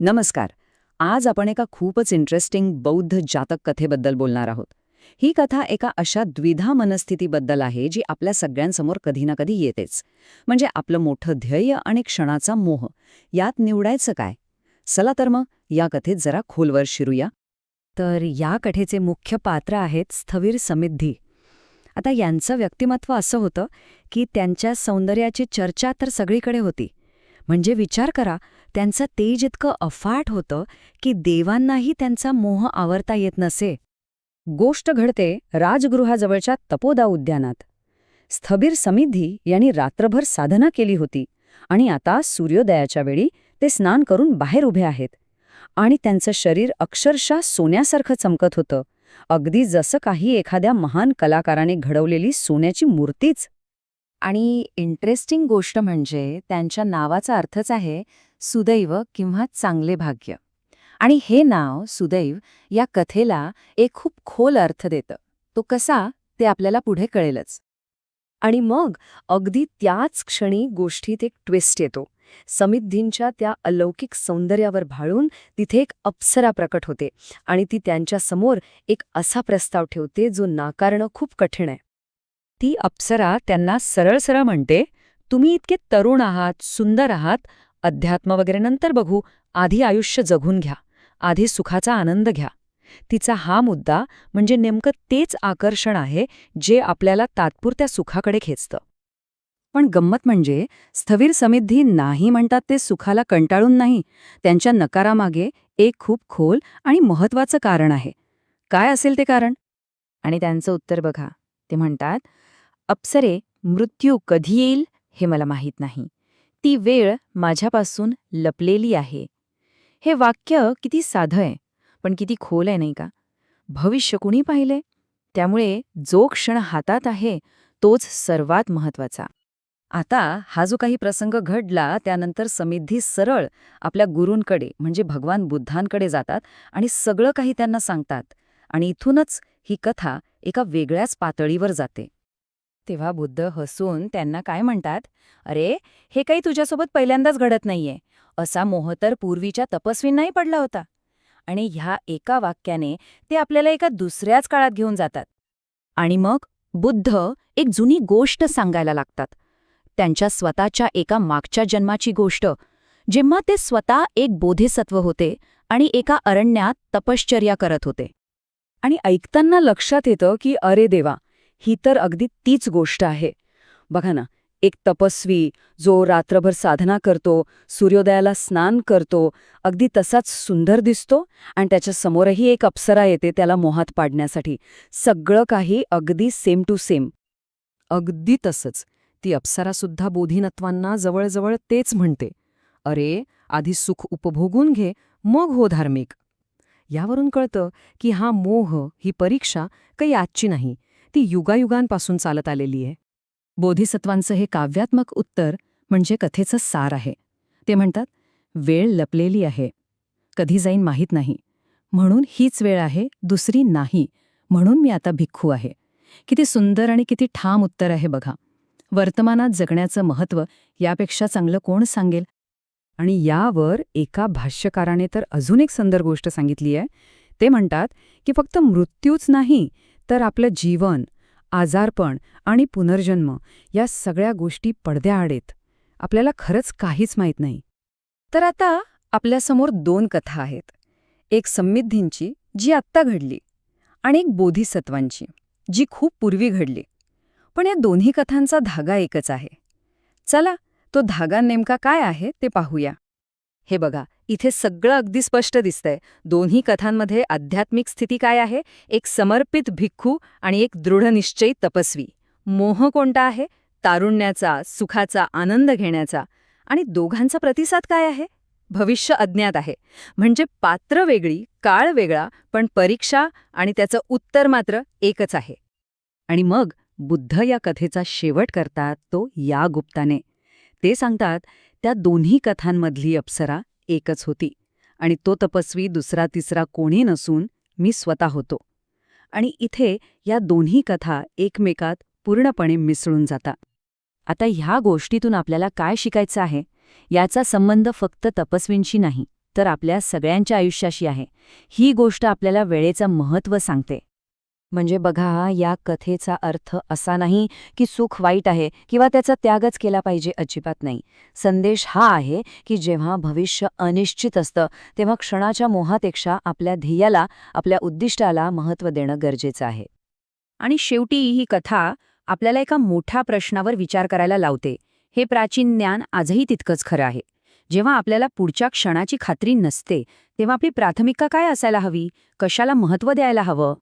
नमस्कार. आज आपण एका खूपच इंटरेस्टिंग बौद्ध जातक कथेबद्दल बोलणार आहोत. ही कथा एका अशा द्विधा मनस्थितीबद्दल आहे जी आपल्या सगळ्यांसमोर कधी ना कधी येतेच. म्हणजे आपलं मोठं ध्येय आणि क्षणाचा मोह यात निवडायचं काय? चला तर मग या कथेत जरा खोलवर शिरूया. तर या कथेचे मुख्य पात्र आहेत स्थवीर समिद्धी. आता यांचं व्यक्तिमत्व असं होतं की त्यांच्या सौंदर्याची चर्चा तर सगळीकडे होती म्हणजे विचार करा त्यांचं तेज इतकं अफाट होतं की देवांनाही त्यांचा मोह आवरता येत नसे. गोष्ट घडते राजगृहाजवळच्या तपोदा उद्यानात. स्थबिर समिधी यांनी रात्रभर साधना केली होती आणि आता सूर्योदयाच्या वेळी ते स्नान करून बाहेर उभे आहेत. आणि त्यांचं शरीर अक्षरशः सोन्यासारखं चमकत होतं. अगदी जसं काही एखाद्या महान कलाकाराने घडवलेली सोन्याची मूर्तीच आणि इंटरेस्टिंग गोष्ट म्हणजे त्यांच्या नावाचा अर्थच आहे सुदैव किंवा चांगले भाग्य. आणि हे नाव सुदैव या कथेला एक खूप खोल अर्थ देतं. तो कसा ते आपल्याला पुढे कळेलच. आणि मग अगदी त्याच क्षणी गोष्टीत एक ट्विस्ट येतो. समिद्धींच्या त्या अलौकिक सौंदर्यावर भाळून तिथे एक अप्सरा प्रकट होते आणि ती त्यांच्यासमोर एक असा प्रस्ताव ठेवते जो नाकारणं खूप कठीण आहे. ती अप्सरा त्यांना सरळ सरळ म्हणते तुम्ही इतके तरुण आहात सुंदर आहात अध्यात्म वगैरे नंतर बघू आधी आयुष्य जगून घ्या आधी सुखाचा आनंद घ्या. तिचा हा मुद्दा म्हणजे नेमकं तेच आकर्षण आहे जे आपल्याला तात्पुरत्या सुखाकडे खेचतं. पण गंमत म्हणजे स्थविर समिद्धी नाही म्हणतात ते सुखाला कंटाळून नाही त्यांच्या नकारामागे एक खूप खोल आणि महत्वाचं कारण आहे. काय असेल ते कारण? आणि त्यांचं उत्तर बघा. ते म्हणतात अप्सरे मृत्यू कधी येईल हे मला माहीत नाही. ती वेळ माझ्यापासून लपलेली आहे. हे वाक्य किती साधं आहे पण किती खोल आहे नाही का? भविष्य कुणी पाहिले त्यामुळे जो क्षण हातात आहे तोच सर्वात महत्त्वाचा आता हा जो काही प्रसंग घडला त्यानंतर समिद्धी सरळ आपल्या गुरूंकडे म्हणजे भगवान बुद्धांकडे जातात आणि सगळं काही त्यांना सांगतात. आणि इथूनच ही कथा एका वेगळ्याच पातळीवर जाते. तेव्हा बुद्ध हसून त्यांना काय म्हणतात? अरे हे काही तुझ्यासोबत पहिल्यांदाच घडत नाहीये. असा मोह तर पूर्वीच्या तपस्वींनाही पडला होता. आणि ह्या एका वाक्याने ते आपल्याला एका दुसऱ्याच काळात घेऊन जातात. आणि मग बुद्ध एक जुनी गोष्ट सांगायला लागतात. त्यांच्या स्वतःच्या एका मागच्या जन्माची गोष्ट. जेव्हा ते स्वतः एक बोधिसत्व होते आणि एका अरण्यात तपश्चर्या करत होते. आणि ऐकताना लक्षात येतं की अरे देवा ही तर अगदी तीच गोष्ट आहे. बघा ना एक तपस्वी जो रात्रभर साधना करतो सूर्योदयाला स्नान करतो अगदी तसाच सुंदर दिसतो आणि त्याच्या समोरही एक अप्सरा येते त्याला मोहात पाडण्यासाठी. सगळं काही अगदी सेम टू सेम अगदी तसंच. ती अप्सरासुद्धा बोधिनत्वांना जवळजवळ तेच म्हणते. अरे आधी सुख उपभोगून घे मग हो धार्मिक. यावरून कळतं की हा मोह ही परीक्षा काही आजची नाही. ती युगायुगांपासून चालत आलेली आहे. बोधिसत्वांचं हे काव्यात्मक उत्तर म्हणजे कथेचं सार आहे. ते म्हणतात वेळ लपलेली आहे. कधी जाईन माहीत नाही. म्हणून हीच वेळ आहे दुसरी नाही. म्हणून मी आता भिक्खू आहे. किती सुंदर आणि किती ठाम उत्तर आहे बघा. वर्तमानात जगण्याचं महत्त्व यापेक्षा चांगलं कोण सांगेल? आणि यावर एका भाष्यकाराने तर अजून एक सुंदर गोष्ट सांगितली आहे. ते म्हणतात की फक्त मृत्यूच नाही तर आपलं जीवन आजारपण आणि पुनर्जन्म या सगळ्या गोष्टी पडद्याआडेत आपल्याला खरंच काहीच माहीत नाही. तर आता आपल्यासमोर दोन कथा आहेत. एक समृद्धींची जी आत्ता घडली आणि एक बोधिसत्वांची जी खूप पूर्वी घडली. पण या दोन्ही कथांचा धागा एकच आहे. चला तो धागा नेमका काय आहे ते पाहूया. हे बघा इथे सगळं अगदी स्पष्ट दिसतंय. दोन्ही कथांमध्ये आध्यात्मिक स्थिती काय आहे? एक समर्पित भिक्खू आणि एक दृढनिश्चयी तपस्वी. मोह कोणता आहे? तारुण्याचा सुखाचा आनंद घेण्याचा. आणि दोघांचा प्रतिसाद काय आहे? भविष्य अज्ञात आहे. म्हणजे पात्र वेगळी काळ वेगळा पण परीक्षा आणि त्याचं उत्तर मात्र एकच आहे. आणि मग बुद्ध या कथेचा शेवट करतात तो या गुप्ताने. ते सांगतात त्या दोन्ही कथांमधली अप्सरा एकच होती आणि तो तपस्वी दुसरा तिसरा कोणी नसून मी स्वतः होतो. आणि इथे या दोन्ही कथा एकमेकात पूर्णपणे मिसळून जातात. आता ह्या गोष्टीतून आपल्याला काय शिकायचं आहे? याचा संबंध फक्त तपस्वींशी नाही तर आपल्या सगळ्यांच्या आयुष्याशी आहे. ही गोष्ट आपल्याला वेळेचं महत्त्व सांगते. म्हणजे बघा या कथेचा अर्थ असा नाही की सुख वाईट आहे किंवा त्याचा त्यागच केला पाहिजे अजिबात नाही. संदेश हा आहे की जेव्हा भविष्य अनिश्चित असतं तेव्हा क्षणाच्या मोहापेक्षा आपल्या ध्येयाला आपल्या उद्दिष्टाला महत्त्व देणं गरजेचं आहे. आणि शेवटी ही कथा आपल्याला एका मोठ्या प्रश्नावर विचार करायला लावते. हे प्राचीन ज्ञान आजही तितकंच खरं आहे. जेव्हा आपल्याला पुढच्या क्षणाची खात्री नसते तेव्हा आपली प्राथमिकता काय असायला हवी? कशाला महत्त्व द्यायला हवं?